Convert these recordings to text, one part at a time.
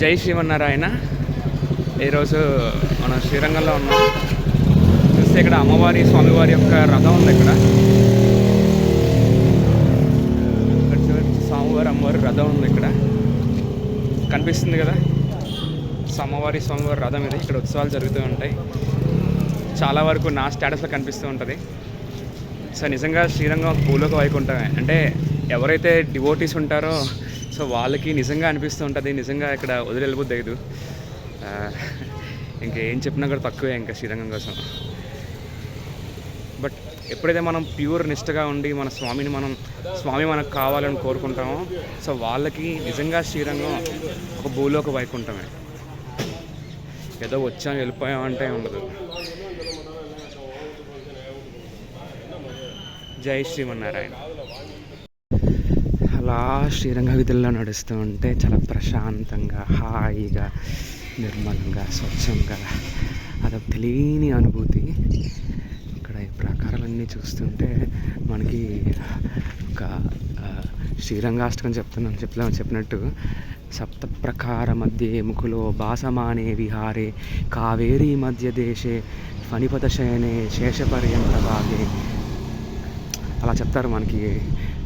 జై శ్రీమన్నారాయణ. ఈరోజు మనం శ్రీరంగంలో ఉన్నాం. చూస్తే ఇక్కడ అమ్మవారి స్వామివారి యొక్క రథం ఉంది ఇక్కడ. ఇక్కడ చూడండి, స్వామివారి అమ్మవారి రథం ఉంది ఇక్కడ. కనిపిస్తుంది కదా? అమ్మవారి స్వామివారి రథం ఇది. ఇక్కడ ఉత్సవాలు జరుగుతూ ఉంటాయి. చాలా వరకు నా స్టేటస్లో కనిపిస్తూ ఉంటుంది. సో నిజంగా శ్రీరంగం ఒక వైకుంఠమే. అంటే ఎవరైతే డివోటీస్ ఉంటారో సో వాళ్ళకి నిజంగా అనిపిస్తూ ఉంటుంది. నిజంగా ఇక్కడ వదిలి లేదు ఇంకా ఏం చెప్పినా కూడా తక్కువే ఇంకా శ్రీరంగం కోసం. బట్ ఎప్పుడైతే మనం ప్యూర్ నిష్టగా ఉండి మన స్వామిని మనం స్వామి మనకు కావాలని కోరుకుంటామో సో వాళ్ళకి నిజంగా శ్రీరంగం ఒక భూలోక వైకుంఠమే. ఏదో వచ్చాం వెళ్ళిపోయాం అంటే ఉండదు. జై శ్రీమన్నారాయణ. అలా శ్రీరంగ వీధుల్లో నడుస్తూ ఉంటే చాలా ప్రశాంతంగా హాయిగా నిర్మలంగా స్వచ్ఛంగా అదొక తెలియని అనుభూతి. ఇక్కడ ఈ ప్రాకారాలన్నీ చూస్తుంటే మనకి ఒక శ్రీరంగాష్టకం చెప్తున్నాం చెప్తాను చెప్పినట్టు. సప్త ప్రకార మధ్య ముఖులో బాసమానే విహారే కావేరీ మధ్య దేశే ఫణిపద శయనే శేషపర్యంత భాగే. అలా చెప్తారు మనకి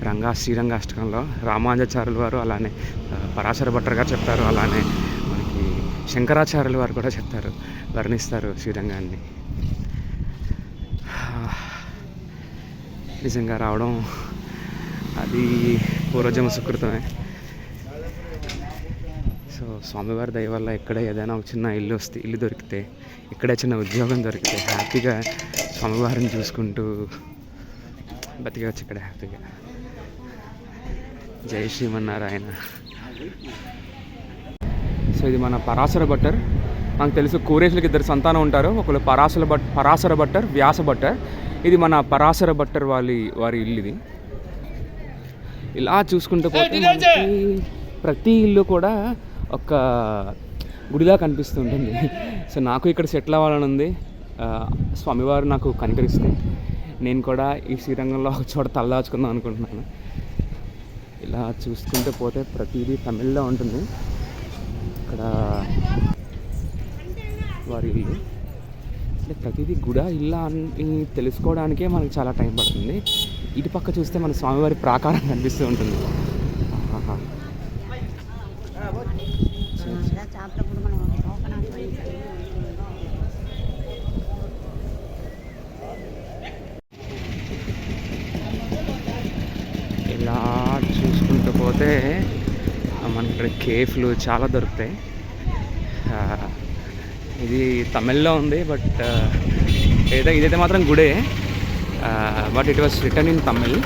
రంగా శ్రీరంగాష్టకంలో రామానుజాచార్యుల వారు అలానే పరాశర భట్టర్ గారు చెప్తారు అలానే మనకి శంకరాచార్యుల వారు కూడా చెప్తారు వర్ణిస్తారు శ్రీరంగాన్ని. నిజంగా రావడం అది పూర్వజన్మ సుకృతమే. సో స్వామివారి దయ వల్ల ఎక్కడ ఏదైనా ఒక చిన్న ఇల్లు వస్తే ఇల్లు దొరికితే ఇక్కడే చిన్న ఉద్యోగం దొరికితే హ్యాపీగా స్వామివారిని చూసుకుంటూ బతికవచ్చు ఇక్కడ హ్యాపీగా. జై శ్రీమన్నారాయణ. సో ఇది మన పరాశర బట్టర్ నాకు తెలుసు కూరేసులకి ఇద్దరు సంతానం ఉంటారు. ఒకళ్ళు పరాశర బట్ పరాశర బట్టర్ వ్యాస బట్టర్ ఇది మన పరాశర బట్టర్ వాళ్ళి వారి ఇల్లు ఇది. ఇలా చూసుకుంటూ పోతే మనకి ప్రతి ఇల్లు కూడా ఒక గుడిలా కనిపిస్తుంటుంది. సో నాకు ఇక్కడ సెటిల్ అవ్వాలని ఉంది. స్వామివారు నాకు కనికరిస్తే. నేను కూడా ఈ శ్రీరంగంలో ఒక చోట తలదాచుకుందాం అనుకుంటున్నాను. ఇలా చూసుకుంటే పోతే ప్రతిదీ తమిళ్ళో ఉంటుంది. ఇక్కడ వారి ఇల్లు. అంటే ప్రతిదీ గుడా ఇల్లా అని తెలుసుకోవడానికే మనకు చాలా టైం పడుతుంది. ఇటు పక్క చూస్తే మన స్వామివారి ప్రాకారం కనిపిస్తూ ఉంటుంది. ఇలా చూసుకుంటూ పోతే మన మనకి ఇక్కడ కేఫ్లు చాలా దొరుకుతాయి. ఇది తమిళ్ళో ఉంది బట్ ఏదో ఇదైతే మాత్రం గుడే. But it was written in Tamil.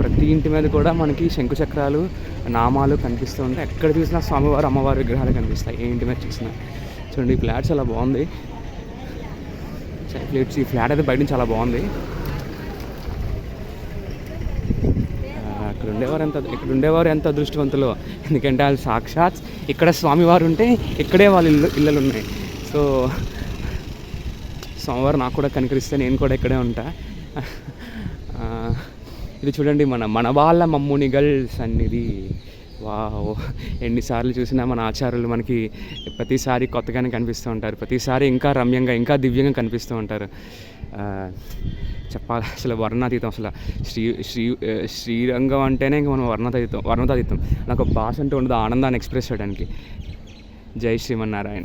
ప్రతి ఇంటి మీద కూడా మనకి శంకుచక్రాలు నామాలు కనిపిస్తూ ఉంటాయి. ఎక్కడ చూసినా స్వామివారు అమ్మవారి విగ్రహాలు కనిపిస్తాయి. ఏ ఇంటి మీద చూసినా. చూడండి ఈ ఫ్లాట్ చాలా బాగుంది. ఈ ఫ్లాట్ అయితే బయట నుంచి చాలా బాగుంది. ఉండేవారు ఎంత ఇక్కడ ఉండేవారు ఎంత అదృష్టవంతులు? ఎందుకంటే వాళ్ళు సాక్షాత్ ఇక్కడ స్వామివారు ఉంటే ఇక్కడే వాళ్ళ ఇల్లు ఇళ్ళలు ఉన్నాయి. సో స్వామివారు నాకు కూడా కనికరిస్తే నేను కూడా ఇక్కడే ఉంటా. ఇది చూడండి మన మన వాళ్ళ మమ్ముని గల్స్ అన్నిది వావ్. ఎన్నిసార్లు చూసినా మన ఆచార్యులు మనకి ప్రతిసారి కొత్తగానే కనిపిస్తూ ఉంటారు. ప్రతిసారి ఇంకా రమ్యంగా ఇంకా దివ్యంగా కనిపిస్తూ ఉంటారు. చెప్పాలి? అసలు వర్ణాతీతం అసలు. శ్రీ శ్రీ శ్రీరంగం అంటేనే ఇంక మనం వర్ణాతీతం వర్ణాతీతం. నాకు భాష అంటే ఉండదు ఆనందాన్ని ఎక్స్ప్రెస్ చేయడానికి. జై శ్రీమన్నారాయణ.